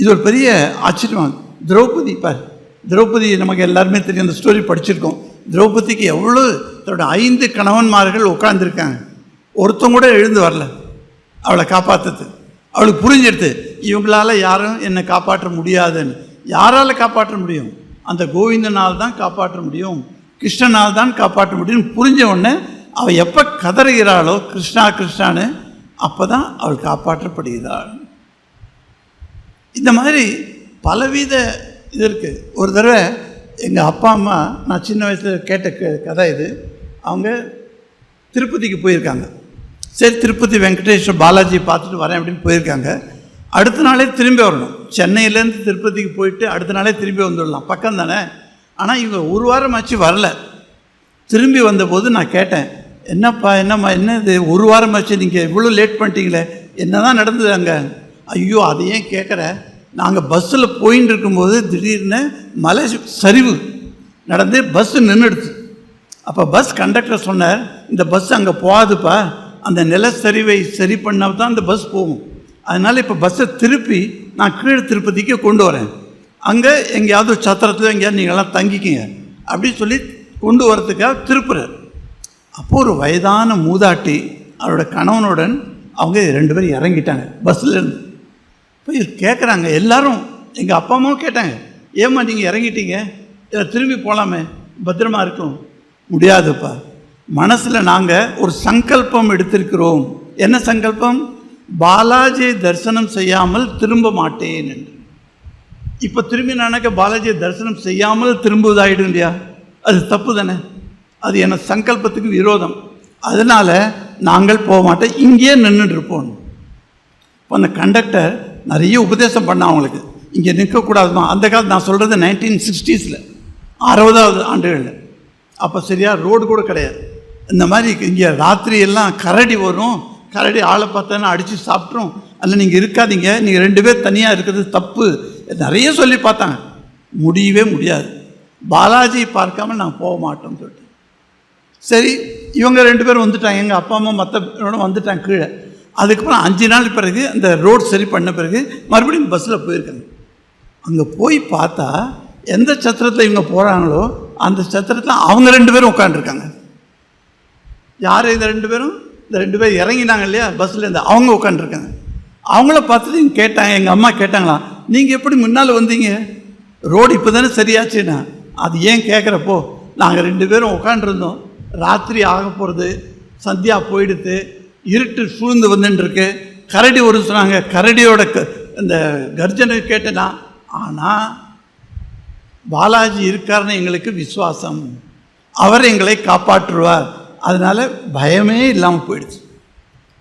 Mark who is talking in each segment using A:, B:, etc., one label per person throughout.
A: இது ஒரு பெரிய ஆச்சரியமாக திரௌபதி பார் திரௌபதி நமக்கு எல்லாருமே தெரியும் அந்த ஸ்டோரி படிச்சிருக்கோம். திரௌபதிக்கு எவ்வளோ தன்னோட ஐந்து கணவன்மார்கள் உட்காந்துருக்காங்க ஒருத்தவங்க கூட எழுந்து வரல. அவளை காப்பாற்றுறது அவளுக்கு புரிஞ்சிடுது இவங்களால் யாரும் என்னை காப்பாற்ற முடியாதுன்னு. யாரால் காப்பாற்ற முடியும்? அந்த கோவிந்தனால் தான் காப்பாற்ற முடியும். கிருஷ்ணனால் தான் காப்பாற்ற முடியும் புரிஞ்ச உடனே அவள் எப்போ கதறுகிறாளோ கிருஷ்ணா கிருஷ்ணான்னு அப்போ தான் அவள் காப்பாற்றப்படுகிறாள். இந்த மாதிரி பலவித இது இருக்குது ஒரு தடவை எங்கள் அப்பா அம்மா நான் சின்ன வயசில் கேட்ட க- கதை இது. அவங்க திருப்பதிக்கு போயிருக்காங்க. சரி திருப்பதி வெங்கடேஸ்வர பாலாஜி பார்த்துட்டு வரேன் அப்படின்னு போயிருக்காங்க. அடுத்த நாளே திரும்பி வரணும். சென்னையிலேருந்து திருப்பதிக்கு போயிட்டு அடுத்த நாளே திரும்பி வந்துடலாம். பக்கம் தானே? ஆனால் இவங்க ஒரு வாரம் ஆச்சு வரல. திரும்பி வந்தபோது நான் கேட்டேன் என்னப்பா என்னம்மா என்ன இது ஒரு வாரம் ஆச்சு நீங்கள் இவ்வளோ லேட் பண்ணிட்டீங்களே. என்ன தான் நடந்தது அங்கே? ஐயோ அதை ஏன் கேட்குற? நாங்கள் பஸ்ஸில் போயின்னு இருக்கும்போது திடீர்னு மலை சரிவு நடந்து பஸ்ஸு நின்றுடுச்சு. அப்போ பஸ் கண்டக்டர் சொன்னார் இந்த பஸ் அங்கே போகாதுப்பா. அந்த நிலச்சரிவை சரி பண்ணால் தான் அந்த பஸ் போகும். அதனால் இப்போ பஸ்ஸை திருப்பி நான் கீழே திருப்பதிக்கு கொண்டு வரேன். அங்கே எங்கேயாவது சத்திரத்தில் எங்கேயாவது நீங்கள்லாம் தங்கிக்கிங்க. அப்படின்னு சொல்லி கொண்டு வரத்துக்காக திருப்புறார். அப்போது ஒரு வயதான மூதாட்டி அவரோட கணவனுடன் அவங்க ரெண்டு பேரும் இறங்கிட்டாங்க பஸ்ஸில் இருந்து இப்போ கேட்குறாங்க எல்லாரும் எங்கள் அப்பா அம்மாவும் கேட்டாங்க. ஏம்மா நீங்கள் இறங்கிட்டீங்க. இதை திரும்பி போகலாமே பத்திரமா இருக்கும் முடியாதுப்பா. மனசில் நாங்கள் ஒரு சங்கல்பம் எடுத்திருக்கிறோம். என்ன சங்கல்பம்? பாலாஜியை தரிசனம் செய்யாமல் திரும்ப மாட்டேன். என்று. இப்போ திரும்பி நானாக்க பாலாஜியை தரிசனம் செய்யாமல் திரும்புவதாயிடும் இல்லையா? அது தப்பு தானே. அது என சங்கல்பத்துக்கு விரோதம். அதனால் நாங்கள் போக மாட்டோம். இங்கேயே நின்றுட்டு இருப்போம். இப்போ அந்த கண்டக்டர் நிறைய உபதேசம் பண்ண அவங்களுக்கு. இங்கே நிற்கக்கூடாதுமா. அந்த காலத்து நான் சொல்கிறது நைன்டீன் சிக்ஸ்டீஸில் அறுபதாவது ஆண்டுகளில். அப்போ சரியாக ரோடு கூட கிடையாது. இந்த மாதிரி இங்கே ராத்திரியெல்லாம் கரடி வரும். கரடி ஆளை பார்த்தோன்னா அடித்து சாப்பிட்ரும் அதில் நீங்கள் இருக்காதீங்க. நீங்கள் ரெண்டு பேர் தனியாக இருக்கிறது தப்பு. நிறைய சொல்லி பார்த்தாங்க. முடியவே முடியாது. பாலாஜி பார்க்காம நான் போக மாட்டோம்னு சொல்லிட்டு. சரி இவங்க ரெண்டு பேரும் வந்துட்டாங்க. எங்கள் அப்பா அம்மா மற்ற வந்துட்டாங்க கீழே. அதுக்கப்புறம் அஞ்சு நாள் பிறகு அந்த ரோடு சரி பண்ண பிறகு மறுபடியும் பஸ்ஸில் போயிருக்காங்க. அங்கே போய் பார்த்தா எந்த சத்திரத்தில் இவங்க போகிறாங்களோ அந்த சத்திரத்தில் அவங்க ரெண்டு பேரும் உட்காந்துருக்காங்க யார் இந்த ரெண்டு பேரும்? இந்த ரெண்டு பேர் இறங்கினாங்க இல்லையா? பஸ்ஸில் இருந்து அவங்க உட்காந்துருக்காங்க அவங்கள பார்த்துட்டு இங்கே கேட்டாங்க எங்கள் அம்மா கேட்டாங்களா நீங்கள் எப்படி முன்னால் வந்தீங்க? ரோடு இப்போ தானே சரியாச்சுன்னா? அது ஏன் கேட்குறப்போ நாங்கள் ரெண்டு பேரும் உட்காண்டிருந்தோம் ராத்திரி ஆக போகிறது சந்தியா போயிடுது இருட்டு சூழ்ந்து வந்துட்டுருக்கு கரடி ஒரு சொன்னாங்க கரடியோட க இந்த கர்ஜனை கேட்டேனா ஆனால் பாலாஜி இருக்காருன்னு எங்களுக்கு விசுவாசம். அவர் எங்களை காப்பாற்றுவார். அதனால் பயமே இல்லாமல் போயிடுச்சு.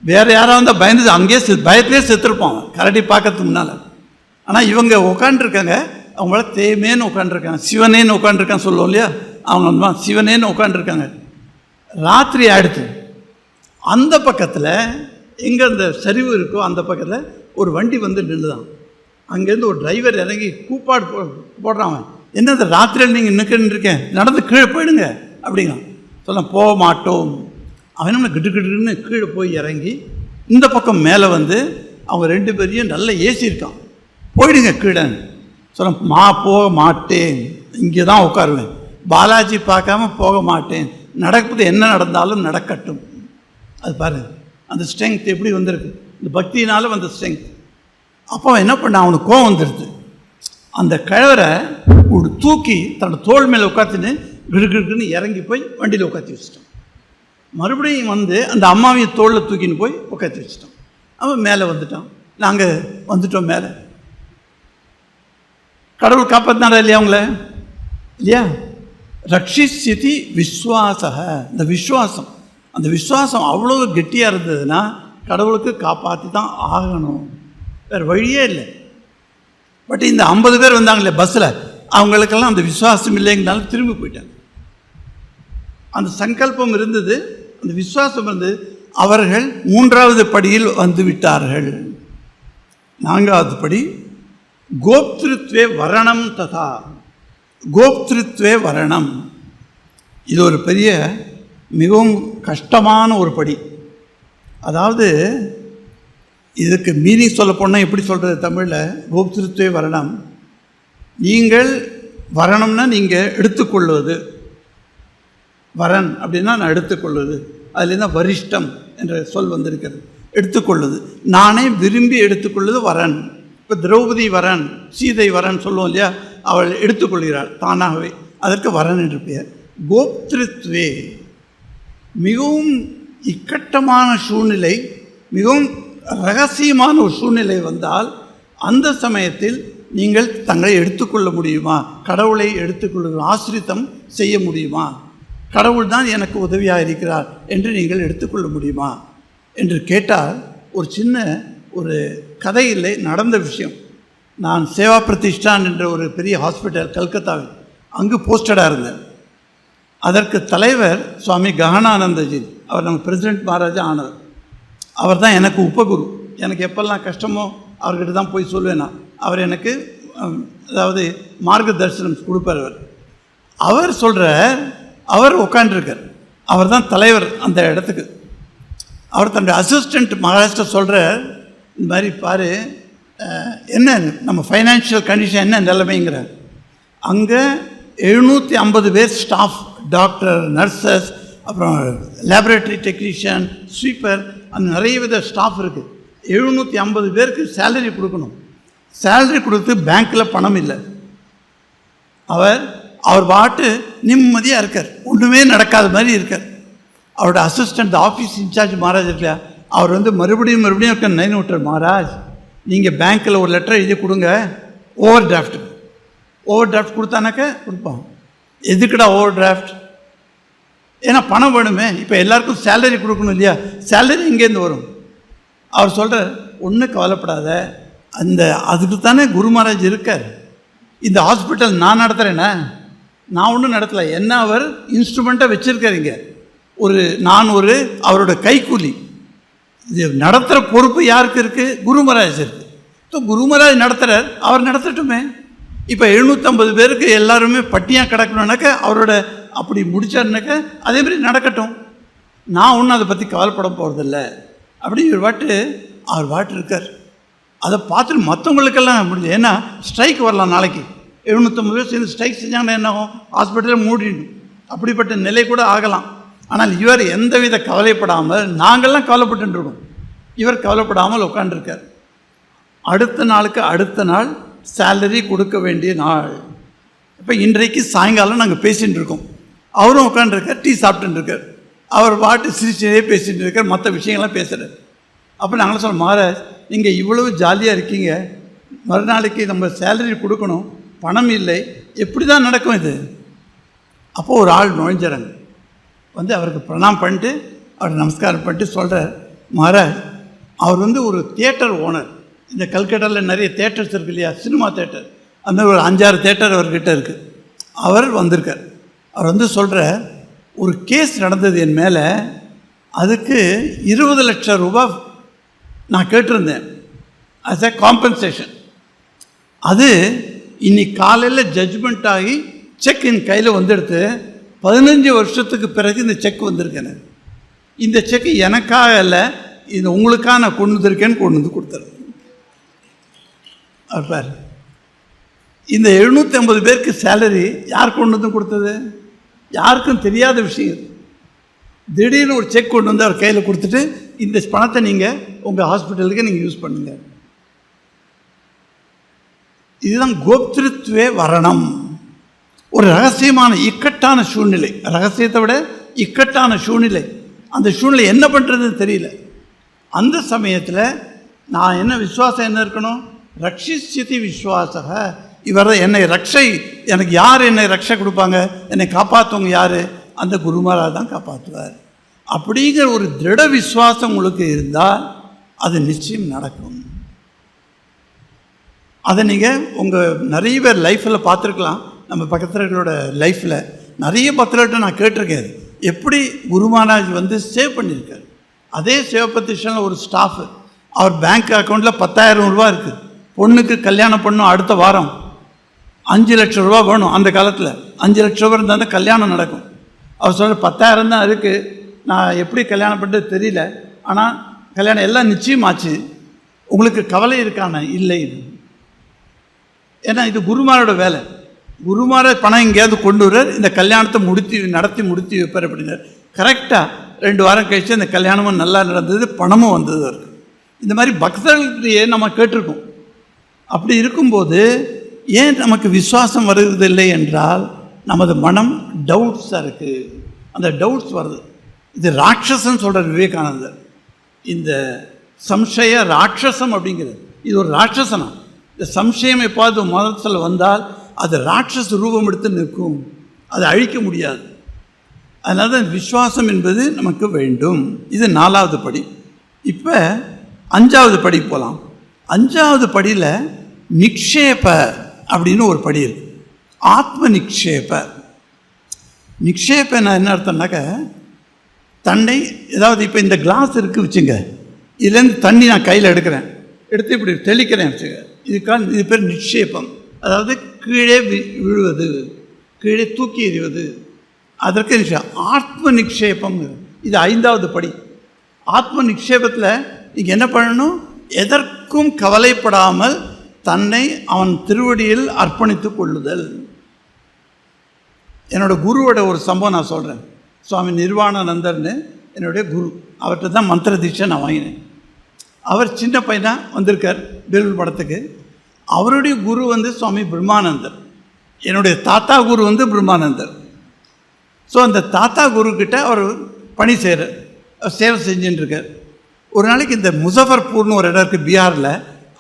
A: வேறு யாராவது இருந்தால் பயந்து அங்கேயே செ பயத்திலே செத்துருப்போம் கரடி பார்க்கறதுக்கு முன்னால். ஆனால் இவங்க உட்காந்துருக்காங்க அவங்கள தேமேன்னு உட்காந்துருக்காங்க சிவனேன்னு உட்காந்துருக்கான்னு சொல்லுவோம் இல்லையா? அவங்க அந்த சிவனேன்னு உட்காந்துருக்காங்க ராத்திரி ஆயிடுச்சு. அந்த பக்கத்தில் எங்கே அந்த சரிவு இருக்கோ அந்த பக்கத்தில் ஒரு வண்டி வந்து நின்றுதான் அங்கேருந்து ஒரு டிரைவர் இறங்கி கூப்பாடு போ போடுறான் அவன். இந்த ராத்திரியில் நீங்கள் நிற்கன்னு இருக்கேன் நடந்து கீழே போயிடுங்க அப்படிங்கிறான். சொல்ல போக மாட்டோம். அவன் என்ன கிட்டு கிட்டுன்னு கீழே போய் இறங்கி இந்த பக்கம் மேலே வந்து அவங்க ரெண்டு பேரையும் நல்ல ஏசி இருக்கான் போயிடுங்க கீழே. சொல்ல மா போக மாட்டேன். இங்கே தான் உட்காருவேன். பாலாஜி பார்க்காம போக மாட்டேன். நடப்பது என்ன நடந்தாலும் நடக்கட்டும். அது பாரு அந்த ஸ்ட்ரென்த் எப்படி வந்திருக்கு? இந்த பக்தியினால வந்த ஸ்ட்ரென்த் அப்போ என்ன பண்ண அவனுக்கு கோவம் வந்துடுது அந்த கிழவரை ஒரு தூக்கி தன்னோட தோள் மேலே உட்காத்துன்னு கிடுகிடுக்குன்னு இறங்கி போய் வண்டியில் உட்காத்தி வச்சிட்டான். மறுபடியும் வந்து அந்த அம்மாவையும் தோளில் தூக்கின்னு போய் உட்காத்தி வச்சிட்டான். அவன் மேலே வந்துட்டான். நாங்கள் வந்துட்டோம் மேலே. கடவுள் காப்பாற்றினாரா இல்லையா அவங்கள? இல்லையா? ரட்சிசிதி விஸ்வாசக இந்த விஸ்வாசம். அந்த விஸ்வாசம் அவ்வளோ கெட்டியாக இருந்ததுன்னா கடவுளுக்கு காப்பாற்றி தான் ஆகணும். வேறு வழியே இல்லை. பட் இந்த ஐம்பது பேர் வந்தாங்களே பஸ்ஸில் அவங்களுக்கெல்லாம் அந்த விசுவாசம் இல்லைங்கனாலும் திரும்பி போயிட்டாங்க. அந்த சங்கல்பம் இருந்தது அந்த விசுவாசம் இருந்தது அவர்கள் மூன்றாவது படியில் வந்து விட்டார்கள். நான்காவது படி கோப்திருத்வே வரணம் ததா. கோப்திருத்வே வரணம். இது ஒரு பெரிய மிகவும் கஷ்டமான ஒரு படி. அதாவது இதுக்கு மீனிங் சொல்ல போனால் எப்படி சொல்கிறது தமிழில்? கோப்திருத்துவே வரணம் நீங்கள் வரணும்னா நீங்கள் எடுத்துக்கொள்வது. வரன் அப்படின்னா நான் எடுத்துக்கொள்வது. அதுலேருந்து வரிஷ்டம் என்ற சொல் வந்திருக்கிறது. எடுத்துக்கொள்வது. நானே விரும்பி எடுத்துக்கொள்வது வரன். இப்போ திரௌபதி வரன் சீதை வரன் சொல்லுவோம் இல்லையா? அவள் எடுத்துக்கொள்கிறாள் தானாகவே. அதற்கு வரன் என்று பெயர். கோப்திருத்வே. மிகவும் இக்கட்டமான சூழ்நிலை மிகவும் ரகசியமான ஒரு சூழ்நிலை வந்தால் அந்த சமயத்தில் நீங்கள் தங்களை எடுத்துக்கொள்ள முடியுமா? கடவுளை எடுத்துக்கொள்ள ஆசிரித்தம் செய்ய முடியுமா? கடவுள் தான் எனக்கு உதவியாக இருக்கிறார் என்று நீங்கள் எடுத்துக்கொள்ள முடியுமா? என்று கேட்டால் ஒரு சின்ன ஒரு கதையில் நடந்த விஷயம். நான் சேவா பிரதிஷ்டான் என்ற ஒரு பெரிய ஹாஸ்பிட்டல் கல்கத்தாவில் அங்கு போஸ்டடாக இருந்தேன். அதற்கு தலைவர் சுவாமி ககனானந்தஜி அவர் நம்ம பிரசிடென்ட் மகாராஜா ஆனவர் அவர் தான் எனக்கு உப்பகுரு எனக்கு எப்பெல்லாம் கஷ்டமோ அவர்கிட்ட தான் போய் சொல்லுவேன் நான். அவர் எனக்கு அதாவது மார்க்க தரிசனம் கொடுப்பார் அவர். அவர் சொல்கிற அவர் உட்காண்டிருக்கார் அவர் தான் தலைவர் அந்த இடத்துக்கு. அவர் தன்னுடைய அசிஸ்டண்ட் மகாராஷ்டிரா சொல்கிற இந்த மாதிரி பாரு என்ன நம்ம ஃபைனான்ஷியல் கண்டிஷன் என்ன நிலைமைங்கிறார். அங்கே எழுநூற்றி ஐம்பது பேர் ஸ்டாஃப் டாக்டர் நர்சஸ் அப்புறம் லேபரேட்டரி டெக்னீஷியன் ஸ்வீப்பர் அந்த நிறைய வித ஸ்டாஃப் இருக்குது எழுநூற்றி ஐம்பது பேருக்கு சேலரி கொடுக்கணும். சேலரி கொடுத்து பேங்க்கில் பணம் இல்லை. அவர் அவர் பாட்டு நிம்மதியாக இருக்கார். ஒன்றுமே நடக்காத மாதிரி இருக்கார். அவரோட அசிஸ்டண்ட் ஆஃபீஸ் இன்சார்ஜ் மகாராஜ் இல்லையா அவர் வந்து மறுபடியும் மறுபடியும் இருக்க நைன் விட்டார் மகாராஜ் நீங்கள் பேங்க்கில் ஒரு லெட்டர் எழுதி கொடுங்க. ஓவர் டிராஃப்ட் ஓவர் டிராஃப்ட் கொடுத்தானாக்க கொடுப்பான். எதுக்குடா ஓவர் டிராஃப்ட் ஏன்னா பணம் வேணுமே இப்போ எல்லாருக்கும் சேலரி கொடுக்கணும் இல்லையா? சேலரி இங்கேருந்து வரும்? அவர் சொல்கிறார் ஒன்றும் கவலைப்படாத. அந்த அதுக்கு தானே குரு மகாராஜ் இருக்கார். இந்த ஹாஸ்பிட்டல் நான் நடத்துகிறேன்னா நான் ஒன்றும் நடத்தலை. என்ன அவர்? இன்ஸ்ட்ருமெண்ட்டாக வச்சுருக்காருங்க ஒரு நான் ஒரு அவரோட கைக்கூலி. இது நடத்துகிற பொறுப்பு யாருக்கு இருக்குது குரு மகாராஜ் இருக்குது ஸோ குரு மகாராஜ் நடத்துகிறார் அவர் நடத்தட்டுமே. இப்போ எழுநூற்றம்பது பேருக்கு எல்லாருமே பட்டியாக கிடக்கணுன்னாக்க அவரோட அப்படி முடிச்சாருனாக்க அதேமாரி நடக்கட்டும். நான் ஒன்றும் அதை பற்றி கவலைப்பட போகிறதில்ல அப்படி ஒரு பாட்டு அவர் பாட்டு இருக்கார். அதை பார்த்துட்டு மற்றவங்களுக்கெல்லாம் முடிஞ்சு ஏன்னா ஸ்ட்ரைக் வரலாம் நாளைக்கு. எழுநூற்றம்பது பேர் சேர்ந்து ஸ்ட்ரைக் செஞ்சாங்கன்னா என்ன ஆகும்? ஹாஸ்பிட்டலில் மூடிடும் அப்படிப்பட்ட நிலை கூட ஆகலாம். ஆனால் இவர் எந்தவித கவலைப்படாமல் நாங்கள்லாம் கவலைப்பட்டுருக்கோம் இவர் கவலைப்படாமல் உட்காண்டிருக்கார் அடுத்த நாளுக்கு அடுத்த நாள் சேலரி கொடுக்க வேண்டிய நாள். இப்போ இன்றைக்கு சாயங்காலம் நாங்கள் பேசிகிட்டு இருக்கோம். அவரும் உட்காந்துருக்கார் டீ சாப்பிட்டுருக்கார். அவர் பாட்டு சிரிச்சதே பேசிகிட்டு இருக்கார் மற்ற விஷயங்கள்லாம் பேசுகிறார் அப்போ நாங்களும் சொல்ல மகாராஜ் நீங்கள் இவ்வளவு ஜாலியாக இருக்கீங்க. மறுநாளைக்கு நம்ம சேலரி கொடுக்கணும். பணம் இல்லை. எப்படி தான் நடக்கும் இது? அப்போது ஒரு ஆள் நுழைஞ்சிறாங்க வந்து அவருக்கு பிரணாம் பண்ணிட்டு அவர் நமஸ்காரம் பண்ணிட்டு சொல்கிறார் மகாராஜ் அவர் வந்து ஒரு தியேட்டர் ஓனர் இந்த கல்கட்டாவில் நிறைய தேட்டர்ஸ் இருக்கு இல்லையா? சினிமா தேட்டர் அந்த ஒரு அஞ்சாறு தேட்டர் அவர்கிட்ட இருக்குது அவர் வந்திருக்கார். அவர் வந்து சொல்கிற ஒரு கேஸ் நடந்தது என் மேலே. அதுக்கு இருபது லட்சம் ரூபாய் நான் கேட்டிருந்தேன். அஸ் அ காம்பன்சேஷன் அது இன்னைக்கு காலையில் ஜட்ஜ்மெண்ட் ஆகி செக் என் கையில் வந்துடுத்து பதினஞ்சு வருஷத்துக்கு பிறகு இந்த செக் வந்திருக்கு எனக்கு. இந்த செக் எனக்காக இல்லை இது உங்களுக்காக நான் கொண்டு வந்திருக்கேன்னு கொண்டு வந்து கொடுத்துருக்கேன் பாரு. இந்த எழுநூற்றி ஐம்பது பேருக்கு சேலரி யார் கொண்டு வந்து கொடுத்தது? யாருக்கும் தெரியாத விஷயம். இது திடீர்னு ஒரு செக் கொண்டு வந்து அவர் கையில் கொடுத்துட்டு இந்த பணத்தை நீங்கள் உங்கள் ஹாஸ்பிட்டலுக்கு நீங்கள் யூஸ் பண்ணுங்க. இதுதான் கோப்திருத்துவே வரணம். ஒரு ரகசியமான இக்கட்டான சூழ்நிலை. ரகசியத்தை விட இக்கட்டான சூழ்நிலை. அந்த சூழ்நிலை என்ன பண்ணுறதுன்னு தெரியல. அந்த சமயத்தில் நான் என்ன விசுவாசம் என்ன இருக்கணும்? ரட்சிஸ்யதி விஸ்வாசக. இவர் என்னை ரக்ஷை எனக்கு யார் என்னை ரக்ஷை கொடுப்பாங்க? என்னை காப்பாற்றுவங்க யார்? அந்த குருமாராக தான் காப்பாற்றுவார் அப்படிங்கிற ஒரு திருட விஸ்வாசம் உங்களுக்கு இருந்தால் அது நிச்சயம் நடக்கும். அதை நீங்கள் உங்கள் நிறைய பேர் லைஃப்பில் பார்த்துருக்கலாம். நம்ம பக்கத்துலர்களோட லைஃப்பில் நிறைய பத்திரிகிட்ட நான் கேட்டிருக்கேன். அது. எப்படி குருமாராஜ் வந்து சேவ் பண்ணியிருக்காரு. அதே சிவபத்திஷனில் ஒரு ஸ்டாஃபு அவர் பேங்க் அக்கௌண்ட்டில் பத்தாயிரம் ரூபா இருக்குது பொண்ணுக்கு கல்யாணம் பண்ணும் அடுத்த வாரம். அஞ்சு லட்சம் ரூபா வேணும் அந்த காலத்தில். அஞ்சு லட்ச ரூபா இருந்தால் தான் கல்யாணம் நடக்கும். அவர் சொல்கிற பத்தாயிரம் தான் இருக்குது நான் எப்படி கல்யாணம் பண்ணுறது தெரியல. ஆனால் கல்யாணம் எல்லாம் நிச்சயமாச்சு. உங்களுக்கு கவலை இருக்கான? இல்லை. ஏன்னா இது குருமாரோட வேலை. குருமார பணம் எங்கேயாவது கொண்டு வர இந்த கல்யாணத்தை முடித்து நடத்தி முடித்து வைப்பார் அப்படின்னார் கரெக்டாக ரெண்டு வாரம் கழித்து அந்த கல்யாணமும் நல்லா நடந்தது பணமும் வந்தது அவருக்கு. இந்த மாதிரி பக்தர்களுக்கு நம்ம கேட்டிருக்கோம். அப்படி இருக்கும்போது ஏன் நமக்கு விசுவாசம் வருவதில்லை என்றால் நமது மனம் டவுட்ஸாக இருக்குது அந்த டவுட்ஸ் வருது. இது ராட்சசன் சொல்கிறார் விவேகானந்தர். இந்த சம்சய ராட்சசம் அப்படிங்கிறது. இது ஒரு ராட்சசனம் இந்த சம்சயம் எப்பாவது மதத்தில் வந்தால் அது ராட்சச ரூபம் எடுத்து நிற்கும். அதை அழிக்க முடியாது. அதனால் தான் விசுவாசம் என்பது நமக்கு வேண்டும். இது நாலாவது படி. இப்போ அஞ்சாவது படி போகலாம் அஞ்சாவது படியில் நிக்ஷேப அப்படின்னு ஒரு படி இருக்கு. ஆத்ம நிக்ஷேப. நிக்ஷேப என்ன அர்த்தம்னாக்க தன்னை ஏதாவது இப்போ இந்த கிளாஸ் இருக்குது வச்சுங்க. இதுலேருந்து தண்ணி நான் கையில் எடுக்கிறேன். எடுத்து இப்படி தெளிக்கிறேன் வச்சுங்க. இதுக்கான இது பேர் நிக்ஷேபம். அதாவது கீழே வி- விழுவது கீழே தூக்கி எறிவது. அதற்கு ஆத்ம நிக்ஷேபம் இது ஐந்தாவது படி. ஆத்ம நிக்ஷேபத்தில் நீங்கள் என்ன பண்ணணும்? எதற்கும் கவலைப்படாமல் தன்னை அவன் திருவடியில் அர்ப்பணித்து கொள்ளுதல். என்னோட குருவோட ஒரு சம்பவம் நான் சொல்கிறேன் சுவாமி நிர்வாணானந்தர்னு என்னுடைய குரு. அவர்கிட்ட தான் மந்திர தீட்சை நான் வாங்கினேன். அவர் சின்ன பையனாக வந்திருக்கார் வேலூர் படத்துக்கு. அவருடைய குரு வந்து சுவாமி பிரம்மானந்தர். என்னுடைய தாத்தா குரு வந்து பிரம்மானந்தர். ஸோ அந்த தாத்தா குரு அவர் பணி செய்கிறார் சேவை செஞ்சுட்டுருக்கார் ஒரு நாளைக்கு இந்த முசஃபர்பூர்னு ஒரு இடம் இருக்குது பீகாரில்.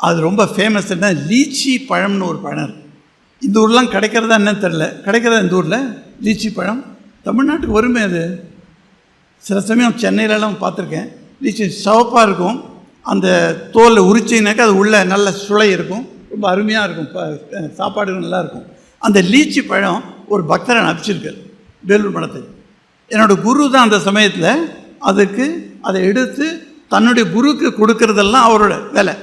A: அது ரொம்ப ஃபேமஸ் என்ன லீச்சி பழம்னு ஒரு பழம் இருக்குது இந்த ஊர்லாம் கிடைக்கிறதா என்னன்னு தெரில கிடைக்கிறதா இந்த ஊரில்? லீச்சி பழம். தமிழ்நாட்டுக்கு வருமே அது. சில சமயம் சென்னையிலலாம் பார்த்துருக்கேன். லீச்சி சவப்பாக இருக்கும். அந்த தோலை உரிச்சினாக்கா அது உள்ள நல்ல சுளை இருக்கும். ரொம்ப அருமையாக இருக்கும். சாப்பாடு நல்லாயிருக்கும் அந்த லீச்சி பழம் ஒரு பக்தரை அனுப்பிச்சிருக்கார் வேலூர் மடத்தை. என்னோட குரு தான் அந்த சமயத்தில். அதுக்கு அதை எடுத்து தன்னுடைய குருவுக்கு கொடுக்கறதெல்லாம் அவரோட வேலை.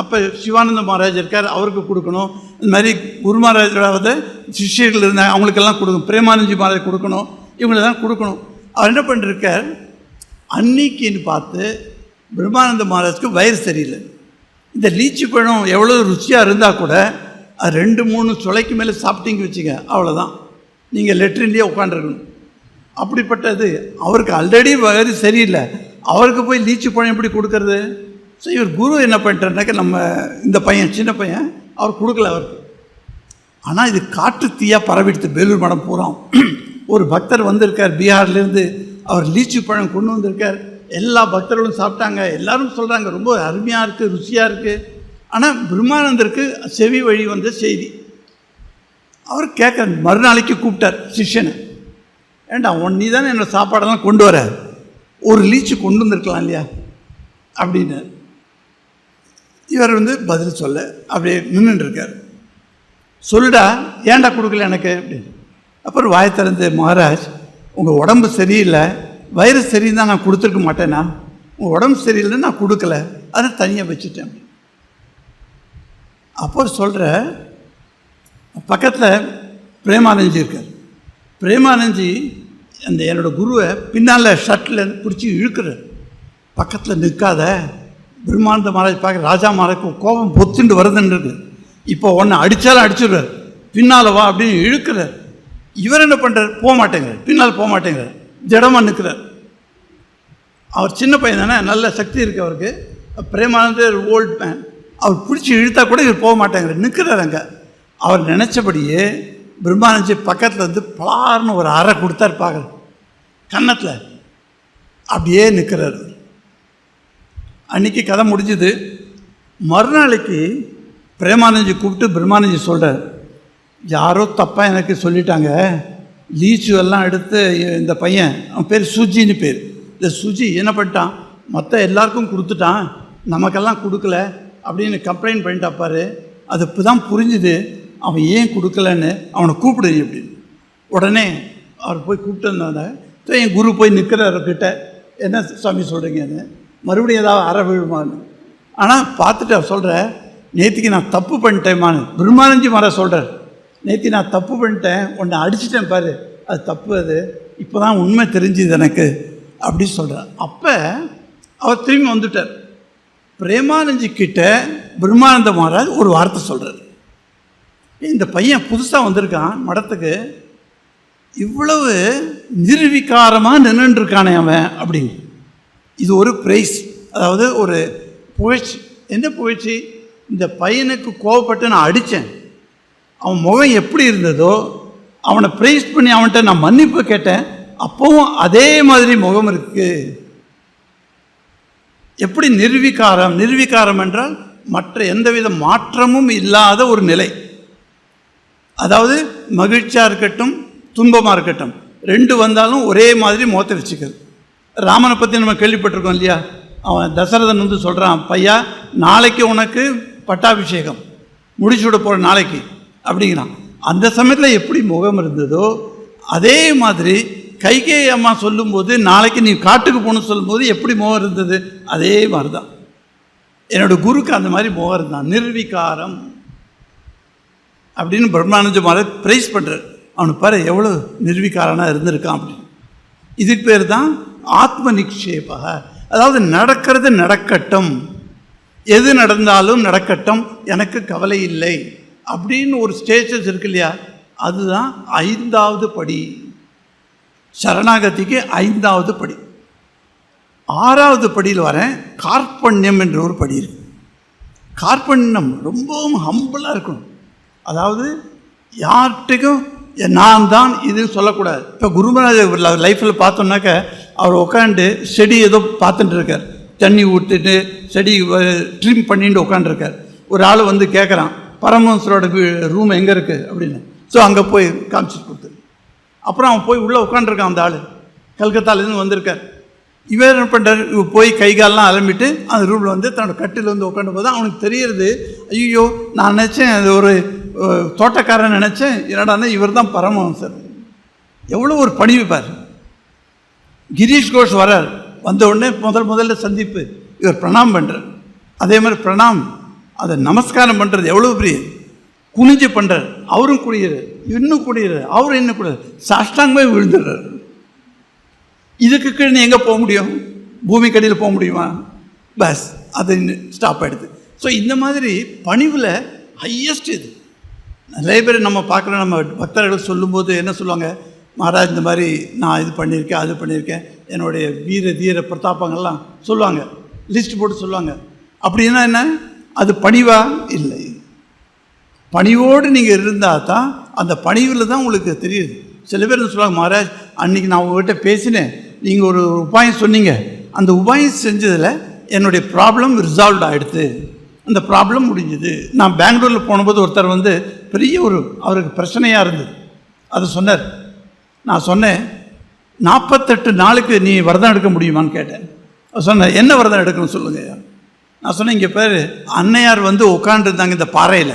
A: அப்போ சிவானந்த மகாராஜ் இருக்கார் அவருக்கு கொடுக்கணும். இந்த மாதிரி குரு மகாராஜாவது சிஷ்யர்கள் இருந்தாங்க அவங்களுக்கெல்லாம் கொடுக்கணும். பிரேமானந்தி மகாராஜ் கொடுக்கணும். இவங்களெல்லாம் கொடுக்கணும். அவர் என்ன பண்ணிருக்கார்? அன்னைக்குன்னு பார்த்து பிரம்மானந்த மகாராஜ்க்கு வயிறு சரியில்லை. இந்த லீச்சி பழம் எவ்வளோ ருச்சியாக இருந்தால் கூட அது ரெண்டு மூணு சுளைக்கு மேலே சாப்பிட்டீங்க வச்சுங்க அவ்வளோதான் நீங்கள் லெட்ரின்லேயே உட்காந்துருக்கணும் அப்படிப்பட்டது அவருக்கு ஆல்ரெடி வயிறு சரியில்லை. அவருக்கு போய் லீச்சி பழம் எப்படி கொடுக்கறது? ஸோ இவர் குரு என்ன பண்ணிட்டாருனாக்க நம்ம இந்த பையன் சின்ன பையன் அவர் கொடுக்கல அவருக்கு. ஆனால் இது காற்று தீயாக பரவிடுத்து வேலூர் மடம் பூராம் ஒரு பக்தர் வந்திருக்கார் பீகார்லேருந்து. அவர் லீச்சி பழம் கொண்டு வந்திருக்கார். எல்லா பக்தர்களும் சாப்பிட்டாங்க. எல்லாரும் சொல்கிறாங்க ரொம்ப அருமையாக இருக்குது ருசியாக இருக்குது ஆனால் பிரம்மானந்தருக்கு செவி வழி வந்த செய்தி. அவர் கேட்க மறுநாளைக்கு கூப்பிட்டார் சிஷ்யனை. ஏண்டா உன் நீ தானே என்னோட சாப்பாடெல்லாம் கொண்டு வர? ஒரு லீச்சு கொண்டு வந்திருக்கலாம் இல்லையா? அப்படின்னு இவர் வந்து பதில் சொல்ல அப்படியே நின்றுட்டு சொல்லுடா ஏன்டா கொடுக்கல எனக்கு? அப்படின்னு. அப்புறம் வாய் திறந்து மகாராஜ் உங்கள் உடம்பு சரியில்லை. வயிறு சரியிருந்தால் நான் கொடுத்துருக்க மாட்டேனா? உங்கள் உடம்பு சரியில்லைன்னு நான் கொடுக்கல. அதை தனியாக வச்சுட்டேன். அப்போ சொல்கிற பக்கத்தில் பிரேமானந்தி இருக்கார். பிரேமானந்தி அந்த என்னோட குருவை பின்னால் ஷர்ட்டில் பிடிச்சி இழுக்கிறார். பக்கத்தில் நிற்காத பிரம்மானந்த மகாராஜ் பார்க்க ராஜா மகாராஜ்க்கு கோபம் பொத்துண்டு வருதுன்றது இப்போ ஒன்று அடித்தாலும் அடிச்சிடுறார். பின்னால் வா அப்படின்னு இழுக்கிறார். இவர் என்ன பண்ணுறார் போக மாட்டேங்கிறார். பின்னால் போக மாட்டேங்கிறார். திடமாக நிற்கிறார். அவர் சின்ன பையன் தானே நல்ல சக்தி இருக்குது அவருக்கு. பிரேமானந்தர் ஓல்ட் மேன் அவர் பிடிச்சி இழுத்தா கூட இவர் போக மாட்டேங்கிறார். நிற்கிறார் அங்கே. அவர் நினச்சபடியே பிரம்மானந்தி பக்கத்தில் வந்து பலார்னு ஒரு அறை கொடுத்தார் பார்க்குற கன்னத்தில். அப்படியே நிற்கிறார் அன்றைக்கி கதை முடிஞ்சுது. மறுநாளைக்கு பிரேமானந்தி கூப்பிட்டு பிரம்மானந்தி சொல்கிறார் யாரோ தப்பாக எனக்கு சொல்லிட்டாங்க. லீச்சு எல்லாம் எடுத்து இந்த பையன் அவன் பேர் சுஜின்னு பேர். இந்த சுஜி என்ன பண்ணிட்டான்? மற்ற எல்லாருக்கும் கொடுத்துட்டான். நமக்கெல்லாம் கொடுக்கல. அப்படின்னு கம்ப்ளைண்ட் பண்ணிட்டாப்பாரு அது இப்போ தான் புரிஞ்சுது. அவன் ஏன் கொடுக்கலன்னு அவனை கூப்பிடு அப்படின்னு. உடனே அவர் போய் கூப்பிட்டு இருந்தாங்க என் குரு போய் நிற்கிறவர்கிட்ட என்ன சுவாமி சொல்கிறீங்கன்னு மறுபடியும் ஏதாவது அற விழுமான்னு. ஆனால் பார்த்துட்டு அவர் சொல்கிற நேற்றுக்கு நான் தப்பு பண்ணிட்டேம்மான்னு. பிரம்மானந்தி மர சொல்கிறார் நேற்று நான் தப்பு பண்ணிட்டேன் உன்னை அடிச்சிட்டேன் பாரு. அது தப்பு அது. இப்போ தான் உண்மை தெரிஞ்சுது எனக்கு. அப்படி சொல்கிறார் அப்போ அவர் திரும்பி வந்துட்டார். பிரேமானந்தி கிட்ட பிரம்மானந்த மகாராஜ் ஒரு வார்த்தை சொல்கிறார் இந்த பையன் புதுசாக வந்திருக்கான் மடத்துக்கு. இவ்வளவு நிர்விகாரமாக நின்றுருக்கானே அவன் அப்படின்னு. இது ஒரு பிரைஸ் அதாவது ஒரு புகழ்ச்சி. என்ன புகழ்ச்சி? இந்த பையனுக்கு கோவப்பட்டு நான் அடித்தேன். அவன் முகம் எப்படி இருந்ததோ அவனை ப்ரைஸ் பண்ணி அவன்கிட்ட நான் மன்னிப்பு கேட்டேன். அப்போவும் அதே மாதிரி முகம் இருக்குது எப்படி நிர்வீகாரம் நிர்வீகாரம் என்றால் மற்ற எந்தவித மாற்றமும் இல்லாத ஒரு நிலை. அதாவது மகிழ்ச்சியாக இருக்கட்டும் துன்பமாக இருக்கட்டும். ரெண்டு வந்தாலும் ஒரே மாதிரி முகத்தை வச்சுக்கிறது. ராமனை பற்றி நம்ம கேள்விப்பட்டிருக்கோம் இல்லையா? அவன் தசரதன் வந்து சொல்கிறான் பையா நாளைக்கு உனக்கு பட்டாபிஷேகம். முடிச்சு விட போகிற நாளைக்கு. அப்படிங்கிறான். அந்த சமயத்தில் எப்படி முகம் இருந்ததோ அதே மாதிரி கைகே அம்மா சொல்லும்போது நாளைக்கு நீ காட்டுக்கு போகணும்னு சொல்லும்போது எப்படி முகம் இருந்தது? அதே மாதிரி தான் என்னோட குருக்கு அந்த மாதிரி முகம் இருந்தான். நிர்வீகாரம். அப்படின்னு பிரம்மானந்த மகாராஜ் ப்ரைஸ் பண்ணுறார் அவனுக்கு பாரு எவ்வளோ நிர்வீகாரனாக இருந்திருக்கான் அப்படின்னு. இதுக்கு பேர் தான் ஆத்ம நிக்ஷேபக அதாவது நடக்கிறது நடக்கட்டும். எது நடந்தாலும் நடக்கட்டும். எனக்கு கவலை இல்லை. அப்படின்னு ஒரு ஸ்டேஜஸ் இருக்கு இல்லையா? அதுதான் ஐந்தாவது படி. சரணாகதிக்கு ஐந்தாவது படி. ஆறாவது படியில் வரேன். கார்பண்யம் என்ற ஒரு படி இருக்கு. கார்பண்யம் ரொம்பவும் ஹம்பிளாக இருக்கணும். அதாவது யார்கிட்டையும் நான் தான் இது சொல்லக்கூடாது. இப்போ குருமராஜ் லைஃப்பில் பார்த்தோம்னாக்க அவர் உட்காந்து செடி ஏதோ பார்த்துட்டு இருக்கார். தண்ணி ஊற்றிட்டு செடி ட்ரிம் பண்ணிட்டு உட்காந்துருக்கார் ஒரு ஆள் வந்து கேட்குறான் பரமஹம்சரோட ரூம் எங்கே இருக்குது அப்படின்னு. ஸோ அங்கே போய் காமிச்சிட்டு கொடுத்து அப்புறம் அவன் போய் உள்ளே உட்காந்துருக்கான் அந்த ஆள். கல்கத்தாலேருந்து வந்திருக்கார். இவர் என்ன பண்ணுறாரு இவர் போய் கை காலெலாம் அலம்பிட்டு அந்த ரூமில் வந்து தன்னோட கட்டில் வந்து உட்காந்து போது அவனுக்கு தெரியறது ஐயோ நான் நினச்சேன் அது ஒரு தோட்டக்காரன் நினச்சேன் என்னடானா இவர் தான் பரமஹம்சர். எவ்வளோ ஒரு பணிவு பார். கிரீஷ் கோஷ் வரார். வந்த உடனே முதல் முதல்ல சந்திப்பு. இவர் பிரணாம் பண்ணுறார் அதே மாதிரி பிரணாம் அதை நமஸ்காரம் பண்ணுறது எவ்வளோ பெரிய குனிஞ்சு பண்ணுறார் அவரும் குடியிறார் இன்னும் குடியிறார் அவரும் இன்னும் குடியிறார் சாஷ்டாங்கமே விழுந்துடுறார். இதுக்கு கீழே நீ எங்கே போக முடியும்? பூமி கடியில் போக முடியுமா? பஸ் அது ஸ்டாப் ஆகிடுது ஸோ இந்த மாதிரி பணிவில் ஹையஸ்ட் இது. நிறைய பேர் நம்ம பார்க்குற நம்ம பக்தர்கள் சொல்லும்போது என்ன சொல்லுவாங்க? மகாராஜ் இந்த மாதிரி நான் இது பண்ணியிருக்கேன் அது பண்ணியிருக்கேன். என்னுடைய வீர தீர பிரதாபங்கள்லாம் சொல்லுவாங்க. லிஸ்ட் போட்டு சொல்லுவாங்க. அப்படின்னா என்ன? அது பணிவா? இல்லை. பணிவோடு நீங்கள் இருந்தால் தான் அந்த பணிவில் தான் உங்களுக்கு தெரியுது. சில பேர் சொல்லுவாங்க? மகாராஜ் அன்றைக்கி நான் உங்கள்கிட்ட பேசினேன். நீங்கள் ஒரு உபாயம் சொன்னீங்க. அந்த உபாயம் செஞ்சதில் என்னுடைய ப்ராப்ளம் ரிசால்வ் ஆகிடுது அந்த ப்ராப்ளம் முடிஞ்சுது. நான் பெங்களூரில் போனபோது ஒருத்தர் வந்து பெரிய ஒரு அவருக்கு பிரச்சனையாக இருந்தது. அது சொன்னார் நான் சொன்னேன் நாற்பத்தெட்டு நாளுக்கு நீ விரதம் எடுக்க முடியுமான்னு கேட்டேன். அவர் சொன்னேன் என்ன விரதம் எடுக்கணும்னு சொல்லுங்கள் நான் சொன்னேன் இங்கே பேர் அன்னையார் வந்து உட்காந்துருந்தாங்க இந்த பாறையில்.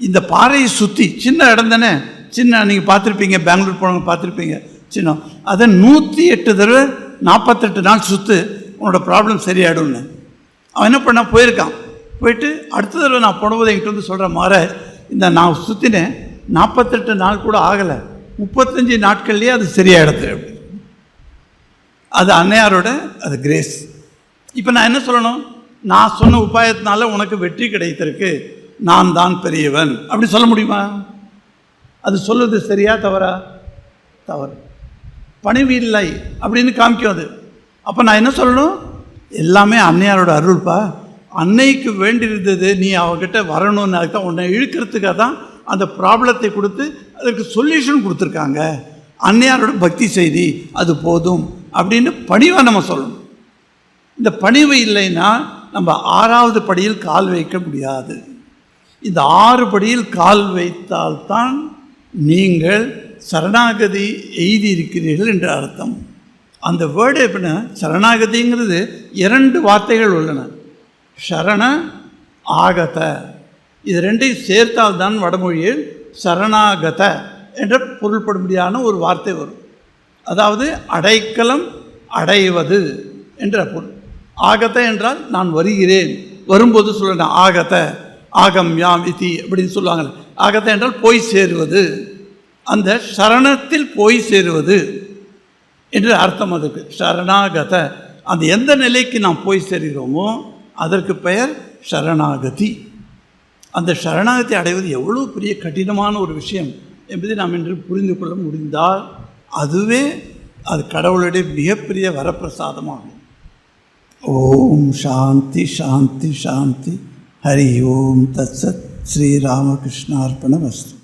A: இந்த பாறையை சுற்றி சின்ன இடம் தானே? சின்ன நீங்கள் பார்த்துருப்பீங்க பெங்களூர் போனவங்க பார்த்துருப்பீங்க சின்ன. அதை நூற்றி எட்டு தடவை நாற்பத்தெட்டு நாள் சுற்று உன்னோட ப்ராப்ளம் சரியாயிடும்னு. அவன் என்ன பண்ணால் போயிருக்கான். போயிட்டு அடுத்த தடவை நான் போடும்போது என்கிட்ட வந்து சொல்கிற மாற இந்த நான் சுற்றினேன் நாற்பத்தெட்டு நாள் கூட ஆகலை. முப்பத்தஞ்சு நாட்கள்லேயே அது சரியாயிடுது. அப்படி அது அன்னையாரோட அது கிரேஸ் இப்போ நான் என்ன சொல்லணும்? நான் சொன்ன உபாயத்தினால உனக்கு வெற்றி கிடைத்திருக்கு. நான் தான் பெரியவன். அப்படி சொல்ல முடியுமா? அது சொல்லுது சரியா தவறா? தவறு. பணிவு இல்லை அப்படின்னு காமிக்கும் அது. அப்போ நான் என்ன சொல்லணும்? எல்லாமே அன்னையாரோட அருள்ப்பா. அன்னைக்கு வேண்டியிருந்தது நீ அவகிட்ட வரணும்னு அதுக்கு தான் உன்னை இழுக்கிறதுக்காக தான் அந்த ப்ராப்ளத்தை கொடுத்து அதற்கு சொல்யூஷன் கொடுத்துருக்காங்க. அன்னையாரோட பக்தி செய்தி அது போதும் அப்படின்னு பணிவாக நம்ம சொல்லணும். இந்த பணிவு இல்லைன்னா நம்ம ஆறாவது படியில் கால் வைக்க முடியாது. இந்த ஆறு படியில் கால் வைத்தால்தான் நீங்கள் சரணாகதி எய்தி இருக்கிறீர்கள் என்று அர்த்தம். அந்த வேர்டு எப்படின்னா சரணாகதிங்கிறது இரண்டு வார்த்தைகள் உள்ளன. சரண ஆகத. இது ரெண்டையும் சேர்த்தால்தான் வடமொழியில் சரணாகத என்ற பொருள்படும்படியான ஒரு வார்த்தை வரும். அதாவது அடைக்கலம் அடைவது என்ற பொருள். ஆகத என்றால் நான் வருகிறேன். வரும்போது சொல்கிறேன் ஆகத ஆகம் யாம் இத்தி அப்படின்னு சொல்லுவாங்க ஆகத என்றால் போய் சேருவது. அந்த சரணத்தில் போய் சேருவது என்று அர்த்தம் அதுக்கு. சரணாகத. அந்த எந்த நிலைக்கு நாம் போய் சேர்கிறோமோ அதற்கு பெயர் சரணாகதி. அந்த சரணாகத்தை அடைவது எவ்வளோ பெரிய கடினமான ஒரு விஷயம் என்பதை நாம் இன்று புரிந்து கொள்ள முடிந்தால் அதுவே அது கடவுளுடைய மிகப்பெரிய வரப்பிரசாதமாகும். ஓம் சாந்தி சாந்தி சாந்தி. ஹரி ஓம் தத்சத் ஸ்ரீராமகிருஷ்ணார்ப்பண வஸ்து.